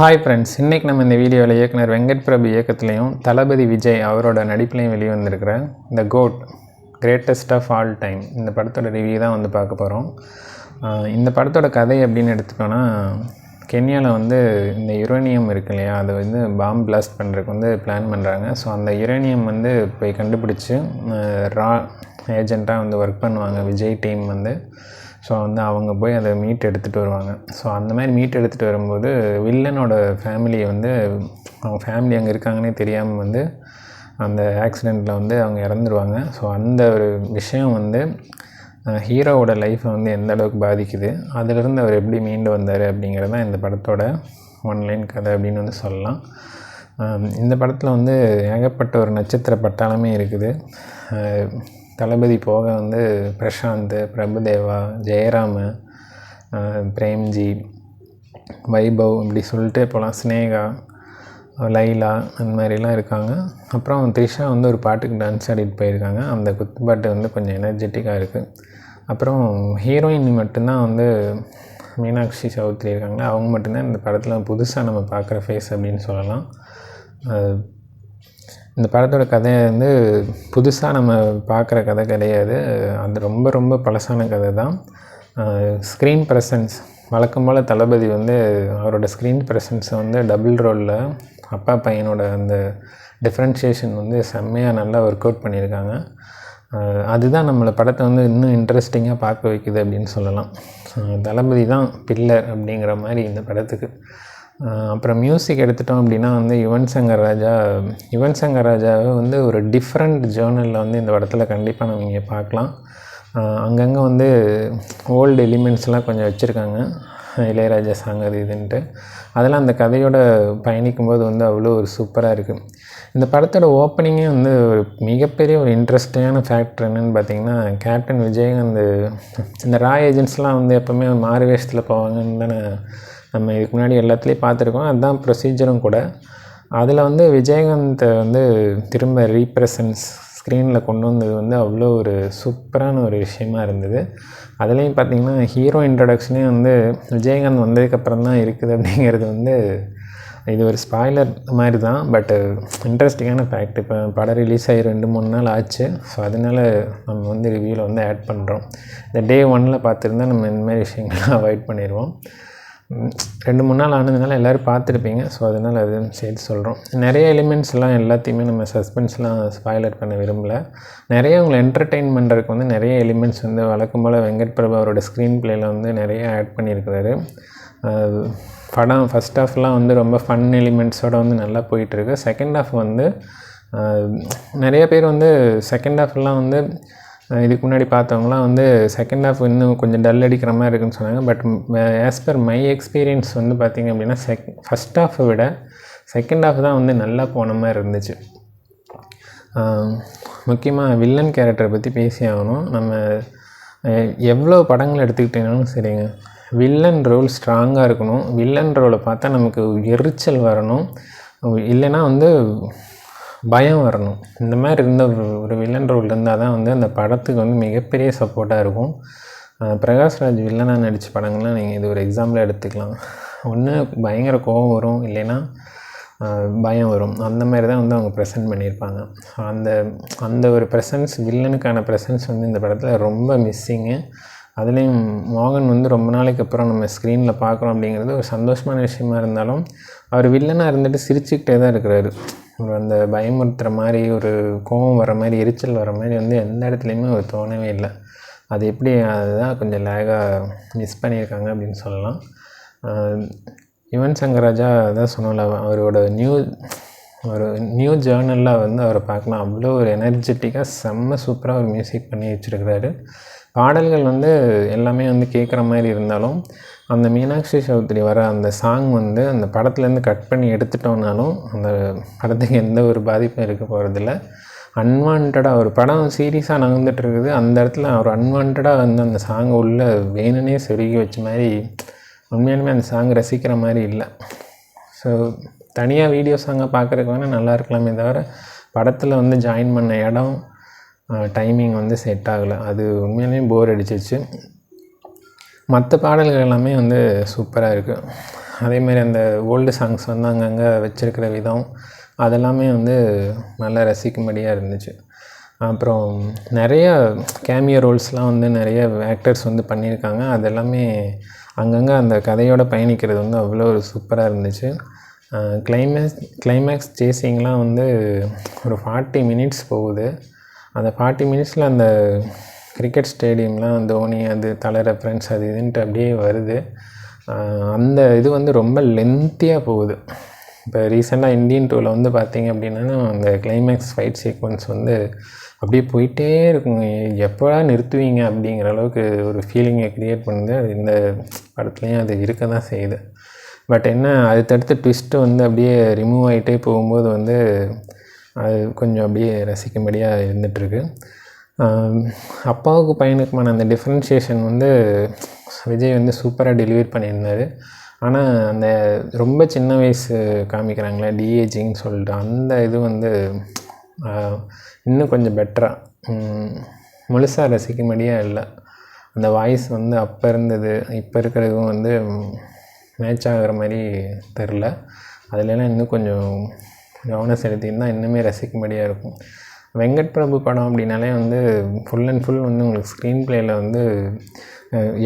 Hi friends இன்றைக்கி நம்ம இந்த வீடியோவில் இயக்குனர் வெங்கட் பிரபு இயக்கத்துலேயும் தளபதி விஜய் அவரோட நடிப்புலையும் வெளிவந்திருக்கிற the GOAT greatest of all time இந்த படத்தோட ரிவ்யூ தான் வந்து பார்க்க போகிறோம் இந்த படத்தோட கதை அப்படின்னு எடுத்துட்டோன்னா கென்யாவில் வந்து இந்த யுரேனியம் இருக்கு இல்லையா அதை வந்து பாம் பிளாஸ்ட் பண்ணுறதுக்கு வந்து பிளான் பண்ணுறாங்க ஸோ அந்த யுரேனியம் வந்து போய் கண்டுபிடிச்சி ரா ஏஜெண்ட்டாக வந்து ஒர்க் பண்ணுவாங்க விஜய் டீம் வந்து. ஸோ வந்து அவங்க போய் அதை மீட் எடுத்துகிட்டு வருவாங்க. ஸோ அந்த மாதிரி மீட் எடுத்துகிட்டு வரும்போது வில்லனோட ஃபேமிலியை வந்து அவங்க ஃபேமிலி அங்கே இருக்காங்கன்னே தெரியாமல் வந்து அந்த ஆக்சிடெண்ட்டில் வந்து அவங்க இறந்துருவாங்க. ஸோ அந்த ஒரு விஷயம் வந்து ஹீரோவோட லைஃப்பை வந்து எந்த அளவுக்கு பாதிக்குது அதிலிருந்து அவர் எப்படி மீண்டு வந்தார் அப்படிங்கிறது தான் இந்த படத்தோட ஒன் லைன் கதை அப்படின்னு வந்து சொல்லலாம். இந்த படத்தில் வந்து ஏகப்பட்ட ஒரு நட்சத்திர பட்டாளமே இருக்குது. தளபதி போக வந்து பிரசாந்த் பிரபுதேவா ஜெயராம பிரேம்ஜி வைபவ் இப்படி சொல்லிட்டே போகலாம். ஸ்னேகா லைலா அந்த மாதிரிலாம் இருக்காங்க. அப்புறம் த்ரிஷா வந்து ஒரு பாட்டுக்கு டான்ஸ் ஆடிட்டு போயிருக்காங்க. அந்த குத்துப்பாட்டு வந்து கொஞ்சம் எனர்ஜெட்டிக்காக இருக்குது அப்புறம் ஹீரோயின் மட்டும்தான் வந்து மீனாட்சி சௌத்ரி இருக்காங்க. அவங்க மட்டும்தான் இந்த படத்தில் புதுசாக நம்ம பார்க்குற ஃபேஸ் அப்படின்னு சொல்லலாம். இந்த படத்தோட கதை வந்து புதுசாக நம்ம பார்க்குற கதை கிடையாது. அது ரொம்ப ரொம்ப பழசான கதை தான். ஸ்க்ரீன் ப்ரெசன்ஸ் வழக்கம் போல் தளபதி வந்து அவரோட ஸ்க்ரீன் ப்ரெசன்ஸை வந்து டபுள் ரோலில் அப்பா பையனோட அந்த டிஃப்ரென்ஷியேஷன் வந்து செம்மையாக நல்லா ஒர்க் அவுட் பண்ணியிருக்காங்க. அதுதான் நம்மளை படத்தை வந்து இன்னும் இன்ட்ரெஸ்டிங்காக பார்க்க வைக்குது அப்படின்னு சொல்லலாம். தளபதி தான் பில்லர் அப்படிங்கிற மாதிரி இந்த படத்துக்கு. அப்புறம் மியூசிக் எடுத்துட்டோம் அப்படின்னா வந்து யுவன் சங்கர் ராஜா யுவன் சங்கர் ராஜாவை வந்து ஒரு டிஃப்ரெண்ட் ஜேர்னலில் வந்து இந்த படத்தில் கண்டிப்பாக நம்ம இங்கே பார்க்கலாம். அங்கங்கே வந்து ஓல்டு எலிமெண்ட்ஸ்லாம் கொஞ்சம் வச்சுருக்காங்க. இளையராஜா சாங் அது இதுன்ட்டு. அதெல்லாம் அந்த கதையோட பயணிக்கும்போது வந்து அவ்வளோ ஒரு சூப்பராக இருக்குது இந்த படத்தோட ஓப்பனிங்கே வந்து ஒரு மிகப்பெரிய ஒரு இன்ட்ரெஸ்டிங்கான ஃபேக்டர் என்னென்னு பார்த்தீங்கன்னா கேப்டன் விஜயகாந்த் இந்த ரா ஏஜென்ட்ஸ்லாம் வந்து எப்போவுமே மாறு வேஷத்தில் போவாங்கன்னு தானே நம்ம இதுக்கு முன்னாடி எல்லாத்துலேயும் பார்த்துருக்கோம். அதுதான் ப்ரொசீஜரும் கூட. அதில் வந்து விஜயகாந்தை வந்து திரும்ப ரீப்ரசன்ஸ் ஸ்க்ரீனில் கொண்டு வந்தது வந்து அவ்வளோ ஒரு சூப்பரான ஒரு விஷயமா இருந்தது. அதுலேயும் பார்த்தீங்கன்னா ஹீரோ இன்ட்ரடக்ஷனே வந்து விஜயகாந்த் வந்ததுக்கப்புறம் தான் இருக்குது அப்படிங்கிறது வந்து இது ஒரு ஸ்பாய்லர் மாதிரி தான் பட்டு இன்ட்ரெஸ்டிங்கான ஃபேக்ட் இப்போ படம் ரிலீஸ் ஆகி ரெண்டு மூணு நாள் ஆச்சு. ஸோ அதனால நம்ம வந்து ரிவ்யூவில் வந்து ஆட் பண்ணுறோம் இந்த டே ஒனில் பார்த்துருந்தா நம்ம இந்த மாதிரி விஷயங்கள்லாம் அவாய்ட் பண்ணிடுவோம் ரெண்டு மூணு நாள் ஆனதுனால எல்லோரும் பார்த்துருப்பீங்க. ஸோ அதனால் அது சேர்த்து சொல்கிறோம் நிறைய எலிமெண்ட்ஸ்லாம் எல்லாத்தையுமே நம்ம சஸ்பென்ஸ்லாம் ஸ்பாய்லர் பண்ண விரும்பல. நிறைய உங்களை என்டர்டெயின் பண்ணுறதுக்கு வந்து நிறைய எலிமெண்ட்ஸ் வந்து வழக்கம் போல் வெங்கட் பிரபு அவரோட ஸ்க்ரீன் பிளேயில் வந்து நிறைய ஆட் பண்ணியிருக்கிறாரு. படம் ஃபஸ்ட் ஹாஃப்லாம் வந்து ரொம்ப ஃபன் எலிமெண்ட்ஸோட வந்து நல்லா போயிட்டுருக்கு. செகண்ட் ஹாஃப் வந்து நிறைய பேர் வந்து செகண்ட் ஹாஃப்லாம் வந்து இதுக்கு முன்னாடி பார்த்தவங்களாம் வந்து செகண்ட் ஹாஃப் இன்னும் கொஞ்சம் டல் அடிக்கிற மாதிரி இருக்குன்னு சொன்னாங்க. But as per my experience வந்து பார்த்திங்க அப்படின்னா செக் ஃபஸ்ட் ஹாஃபை விட செகண்ட் ஹாஃப் தான் வந்து நல்லா போன மாதிரி இருந்துச்சு. முக்கியமாக வில்லன் கேரக்டரை பற்றி பேசி ஆகணும். நம்ம எவ்வளோ படங்கள் எடுத்துக்கிட்டீங்கனாலும் சரிங்க. வில்லன் ரோல் ஸ்ட்ராங்காக இருக்கணும். வில்லன் ரோலை பார்த்தா நமக்கு எரிச்சல் வரணும். இல்லைன்னா வந்து பயம் வரணும். இந்த மாதிரி இருந்த ஒரு வில்லன் ரோல் இருந்தால் தான் வந்து அந்த படத்துக்கு வந்து மிகப்பெரிய சப்போர்ட்டாக இருக்கும். பிரகாஷ்ராஜ் வில்லனாக நடித்த படங்கள்லாம் நீங்கள் இது ஒரு எக்ஸாம்பிளாக எடுத்துக்கலாம். ஒன்று பயங்கர கோபம் வரும் இல்லைன்னா பயம் வரும். அந்த மாதிரி தான் வந்து அவங்க ப்ரெசென்ட் பண்ணியிருப்பாங்க. அந்த அந்த ஒரு ப்ரெசன்ஸ் வில்லனுக்கான ப்ரெசன்ஸ் வந்து இந்த படத்தில் ரொம்ப மிஸ்ஸிங்கு அதுலேயும் மோகன் வந்து ரொம்ப நாளைக்கு அப்புறம் நம்ம ஸ்க்ரீனில் பார்க்குறோம் அப்படிங்கிறது ஒரு சந்தோஷமான விஷயமா இருந்தாலும் அவர் வில்லனாக இருந்துட்டு சிரிச்சுக்கிட்டே தான் இருக்கிறாரு. ஒரு அந்த பயமுறுத்துகிற மாதிரி ஒரு கோபம் வர மாதிரி எரிச்சல் வர மாதிரி வந்து எந்த இடத்துலையுமே அவர் தோணவே இல்லை. அது எப்படி அதுதான் கொஞ்சம் லேகாக மிஸ் பண்ணியிருக்காங்க அப்படின்னு சொல்லலாம். யுவன் சங்கர் ராஜா அதான் சொன்னல அவரோட நியூ ஒரு நியூ ஜேர்னலில் வந்து அவரை பார்க்கலாம். அவ்வளோ ஒரு எனர்ஜெட்டிக்காக செம்ம சூப்பராக ஒரு மியூசிக் பண்ணி வச்சுருக்கிறாரு. பாடல்கள் வந்து எல்லாமே வந்து கேட்குற மாதிரி இருந்தாலும் அந்த மீனாட்சி சௌத்ரி வர அந்த சாங் வந்து அந்த படத்துலேருந்து கட் பண்ணி எடுத்துட்டோம்னாலும் அந்த படத்துக்கு எந்த ஒரு பாதிப்பும் இருக்க போகிறதில்ல அன்வான்டாக ஒரு படம் சீரியஸாக நகர்ந்துட்டு இருக்குது. அந்த இடத்துல அவர் அன்வான்டாக வந்து அந்த சாங்கை உள்ளே வேணும்னே சொருகி வச்ச மாதிரி உண்மையாலுமே அந்த சாங் ரசிக்கிற மாதிரி இல்லை. ஸோ தனியாக வீடியோ சாங்கை பார்க்குறதுக்கு வேணால் நல்லா இருக்கலாமே தவிர படத்தில் வந்து ஜாயின் பண்ண இடம் டைமிங் வந்து செட் ஆகலை. அது உண்மையிலேயே போர் அடிச்சிச்சு மற்ற பாடல்கள் எல்லாமே வந்து சூப்பராக இருக்குது அதேமாதிரி அந்த ஓல்டு சாங்ஸ் வந்து அங்கங்கே வச்சுருக்கிற விதம் அதெல்லாமே வந்து நல்லா ரசிக்கும்படியாக இருந்துச்சு. அப்புறம் நிறைய கேமியோ ரோல்ஸ்லாம் வந்து நிறைய ஆக்டர்ஸ் வந்து பண்ணியிருக்காங்க. அது எல்லாமே அங்கங்கே அந்த கதையோட பயணிக்கிறது வந்து அவ்வளோ ஒரு சூப்பராக இருந்துச்சு. கிளைமேக்ஸ் கிளைமேக்ஸ் சேசிங்லாம் வந்து ஒரு ஃபார்ட்டி மினிட்ஸ் போகுது. அந்த ஃபார்ட்டி மினிட்ஸில் அந்த கிரிக்கெட் ஸ்டேடியம்லாம் தோனி அது தலை ரெஃபரன்ஸ் அது இதுன்ட்டு அப்படியே வருது. அந்த இது வந்து ரொம்ப லென்த்தியாக போகுது. இப்போ ரீசெண்டாக இந்தியன் டூவில் வந்து பார்த்தீங்க அப்படின்னா அந்த கிளைமேக்ஸ் ஃபைட் சீக்வன்ஸ் வந்து அப்படியே போயிட்டே இருக்குங்க. எப்போடா நிறுத்துவீங்க அப்படிங்கிற அளவுக்கு ஒரு ஃபீலிங்கை க்ரியேட் பண்ணுது. அது இந்த படத்துலேயும் அது இருக்க தான் செய்யுது. பட் என்ன அடுத்தடுத்த ட்விஸ்ட்டு வந்து அப்படியே ரிமூவ் ஆகிட்டே போகும்போது வந்து அது கொஞ்சம் அப்படியே ரசிக்கும்படியாக இருந்துகிட்ருக்கு அப்பாவுக்கு பையனுக்குமான அந்த டிஃப்ரென்ஷியேஷன் வந்து விஜய் வந்து சூப்பராக டெலிவரி பண்ணியிருந்தார். ஆனால் அந்த ரொம்ப சின்ன வயசு காமிக்கிறாங்களே டிஏஜின்னு சொல்லிட்டு அந்த இது வந்து இன்னும் கொஞ்சம் பெட்டராக முழுசாக ரசிக்கும்படியாக இல்லை. அந்த வாய்ஸ் வந்து அப்போ இருந்தது இப்போ இருக்கிறதும் வந்து மேட்ச் ஆகிற மாதிரி தெரில அதுலலாம் இன்னும் கொஞ்சம் கவனம் செலுத்தியிருந்தா இன்னுமே ரசிக்கும்படியாக இருக்கும். வெங்கட் பிரபு படம் அப்படின்னாலே வந்து ஃபுல் அண்ட் ஃபுல் வந்து உங்களுக்கு ஸ்க்ரீன் பிளேயில் வந்து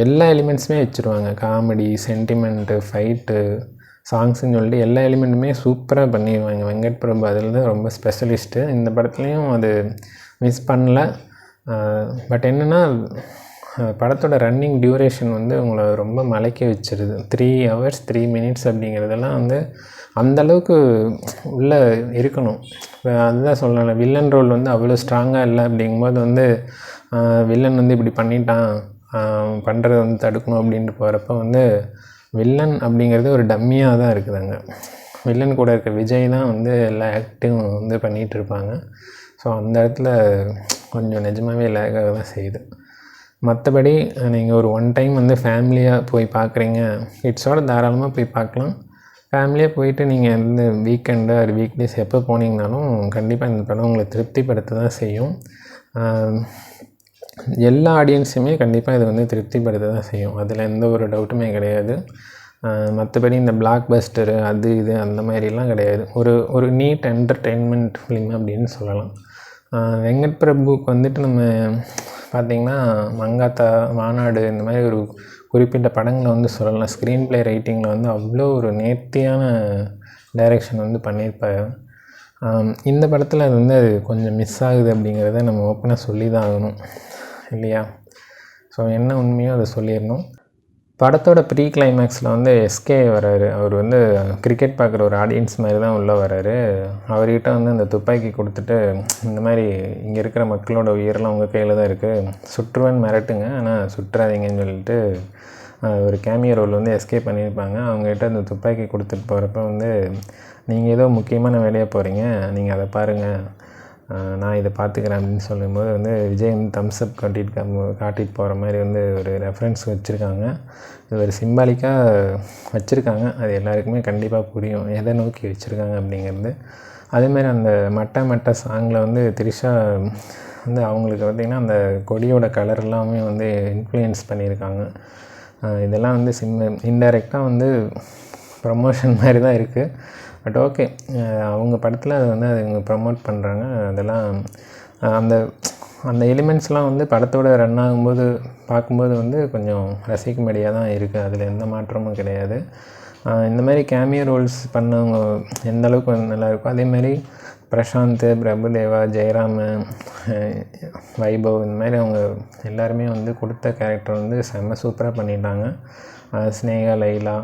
எல்லா எலிமெண்ட்ஸுமே வச்சுருவாங்க. காமெடி சென்டிமெண்ட்டு ஃபைட்டு சாங்ஸ்ன்னு சொல்லிட்டு எல்லா எலிமெண்ட்டுமே சூப்பராக பண்ணிடுவாங்க வெங்கட் பிரபு அதில் தான் ரொம்ப ஸ்பெஷலிஸ்ட்டு இந்த படத்துலேயும் அது மிஸ் பண்ணல. பட் என்னென்னா படத்தோட ரன்னிங் டியூரேஷன் வந்து உங்களை ரொம்ப மலைக்க வச்சிருது. த்ரீ ஹவர்ஸ் த்ரீ மினிட்ஸ் அப்படிங்கிறதெல்லாம் வந்து அந்த அளவுக்கு உள்ளே இருக்கணும். இப்போ அதுதான் சொல்லலை வில்லன் ரோல் வந்து அவ்வளோ ஸ்ட்ராங்காக இல்லை அப்படிங்கும்போது வந்து வில்லன் வந்து இப்படி பண்ணிட்டான் பண்ணுறத வந்து தடுக்கணும் அப்படின்ட்டு போகிறப்ப வந்து வில்லன் அப்படிங்கிறது ஒரு டம்மியாக தான் இருக்குதுங்க. வில்லன் கூட இருக்க விஜய் தான் வந்து எல்லா ஆக்டிங் வந்து பண்ணிகிட்டு இருப்பாங்க. ஸோ அந்த இடத்துல கொஞ்சம் நிஜமாகவே லேக்காக தான் செய்யுது. மற்றபடி நீங்கள் ஒரு ஒன் டைம் வந்து ஃபேமிலியாக போய் பார்க்குறீங்க இட்ஸோட தாராளமாக போய் பார்க்கலாம். ஃபேமிலியாக போயிட்டு நீங்கள் வந்து வீக்கெண்டு ஆர் வீக் டேஸ் எப்போ போனீங்கனாலும் கண்டிப்பாக இந்த படம் உங்களை திருப்திப்படுத்த தான் செய்யும் எல்லா ஆடியன்ஸுமே கண்டிப்பாக இது வந்து திருப்திப்படுத்த தான் செய்யும். அதில் எந்த ஒரு டவுட்டுமே கிடையாது. மற்றபடி இந்த பிளாக் பஸ்டரு அது இது அந்த மாதிரிலாம் கிடையாது. ஒரு ஒரு நீட் என்டர்டெயின்மெண்ட் ஃபிலிம் அப்படின்னு சொல்லலாம். வெங்கட் பிரபுக்கு வந்துட்டு நம்ம பார்த்திங்கன்னா மங்காத்தா மாநாடு இந்த மாதிரி ஒரு குறிப்பிட்ட படங்களை வந்து சொல்லலாம். ஸ்க்ரீன் ப்ளே ரைட்டிங்கில் வந்து அவ்வளோ ஒரு நேர்த்தியான டைரெக்ஷன் வந்து பண்ணியிருப்பாரு. இந்த படத்தில் அது வந்து அது கொஞ்சம் மிஸ் ஆகுது அப்படிங்கிறத நம்ம ஓப்பனாக சொல்லி தான் ஆகணும் இல்லையா? ஸோ என்ன உண்மையோ அதை சொல்லிடணும். படத்தோட ப்ரீ கிளைமேக்ஸில் வந்து எஸ்கே வராரு அவர் வந்து கிரிக்கெட் பார்க்குற ஒரு ஆடியன்ஸ் மாதிரி தான் உள்ளே வராரு அவர்கிட்ட வந்து அந்த துப்பாக்கி கொடுத்துட்டு இந்த மாதிரி இங்கே இருக்கிற மக்களோட உயிரெலாம் உங்கள் கையில் தான் இருக்குது சுற்றுவேன் மிரட்டுங்க ஆனால் சுற்றாதீங்கன்னு சொல்லிட்டு ஒரு கேமியோ ரோல் வந்து எஸ்கே பண்ணியிருப்பாங்க. அவங்ககிட்ட அந்த துப்பாக்கி கொடுத்துட்டு போகிறப்ப வந்து நீங்கள் ஏதோ முக்கியமான வேலையாக போகிறீங்க நீங்கள் அதை பாருங்கள் நான் இதை பார்த்துக்கிறேன் அப்படின்னு சொல்லும்போது வந்து விஜய் வந்து தம்ஸ் அப் காட்டிட்டு காட்டிட்டு போகிற மாதிரி வந்து ஒரு ரெஃபரன்ஸ் வச்சுருக்காங்க. இது ஒரு சிம்பாலிக்காக வச்சுருக்காங்க. அது எல்லாருக்குமே கண்டிப்பாக புரியும். எதை நோக்கி வச்சுருக்காங்க அப்படிங்கிறது. அதேமாதிரி அந்த மட்ட மட்ட சாங்கில் வந்து த்ரிஷா வந்து அவங்களுக்கு பார்த்திங்கன்னா அந்த கொடியோட கலர் எல்லாமே வந்து இன்ஃப்ளூயன்ஸ் பண்ணியிருக்காங்க. இதெல்லாம் வந்து சிம் இன்டைரக்டாக வந்து ப்ரமோஷன் மாதிரி தான் இருக்குது பட் ஓகே அவங்க படத்தில் அதை வந்து அவங்க ப்ரமோட் பண்ணுறாங்க அதெல்லாம் அந்த அந்த எலிமெண்ட்ஸ்லாம் வந்து படத்தோட ரன் ஆகும்போது பார்க்கும்போது வந்து கொஞ்சம் ரசிக்கும்படியாக தான் இருக்குது அதில் எந்த மாற்றமும் கிடையாது. இந்த மாதிரி கேமியோ ரோல்ஸ் பண்ணவங்க எந்த அளவுக்கு வந்து நல்லா இருக்கோ பிரசாந்த் பிரபுதேவா ஜெயராம் வைபவ் இந்த மாதிரி அவங்க எல்லாருமே வந்து கொடுத்த கேரக்டர் வந்து செம்ம சூப்பராக பண்ணிட்டாங்க. ஸ்னேகா லைலா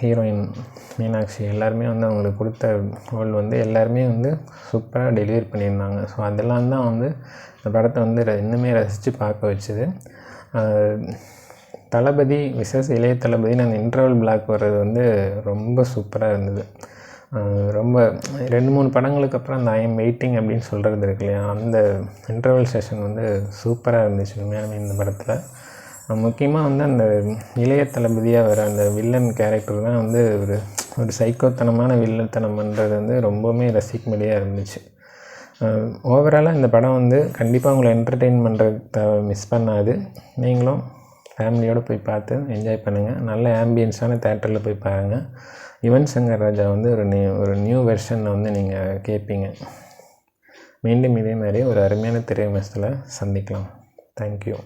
ஹீரோயின் மீனாட்சி எல்லாருமே வந்து அவங்களுக்கு கொடுத்த ரோல் வந்து எல்லாருமே வந்து சூப்பராக டெலிவரி பண்ணியிருந்தாங்க. ஸோ அதெல்லாம் தான் வந்து இந்த படத்தை வந்து ர- இன்னுமே ரசித்து பார்க்க வச்சுது. தளபதி விசஸ் இளைய தளபதினு அந்த இன்டர்வல் பிளாக் வர்றது வந்து ரொம்ப சூப்பராக இருந்தது. ரொம்ப ரெண்டு மூணு படங்களுக்கு அப்புறம் அந்த ஐஎம் வெயிட்டிங் அப்படின்னு சொல்கிறது இருக்கு இல்லையா அந்த இன்டர்வல் செஷன் வந்து சூப்பராக இருந்துச்சு. உண்மையாலுமே இந்த படத்தில். முக்கியமாக வந்து அந்த இளைய தளபதியாக வர அந்த வில்லன் கேரக்டர் தான் வந்து ஒரு ஒரு சைக்கோத்தனமான வில்லத்தனம் பண்ணுறது வந்து ரொம்பவுமே ரசிக்கும்படியாக இருந்துச்சு. ஓவராலாக இந்த படம் வந்து கண்டிப்பாக உங்களை என்டர்டெயின் பண்ணுறத மிஸ் பண்ணாது. நீங்களும் ஃபேமிலியோடு போய் பார்த்து என்ஜாய் பண்ணுங்கள் நல்ல ஆம்பியன்ஸான தேட்டரில் போய் பாருங்கள் யுவன் சங்கர் ராஜா வந்து ஒரு நியூ ஒரு நியூ வெர்ஷனில் வந்து நீங்கள் கேட்பீங்க மீண்டும் இதே மாதிரி ஒரு அருமையான திரைமசத்தில் சந்திக்கலாம். தேங்க்யூ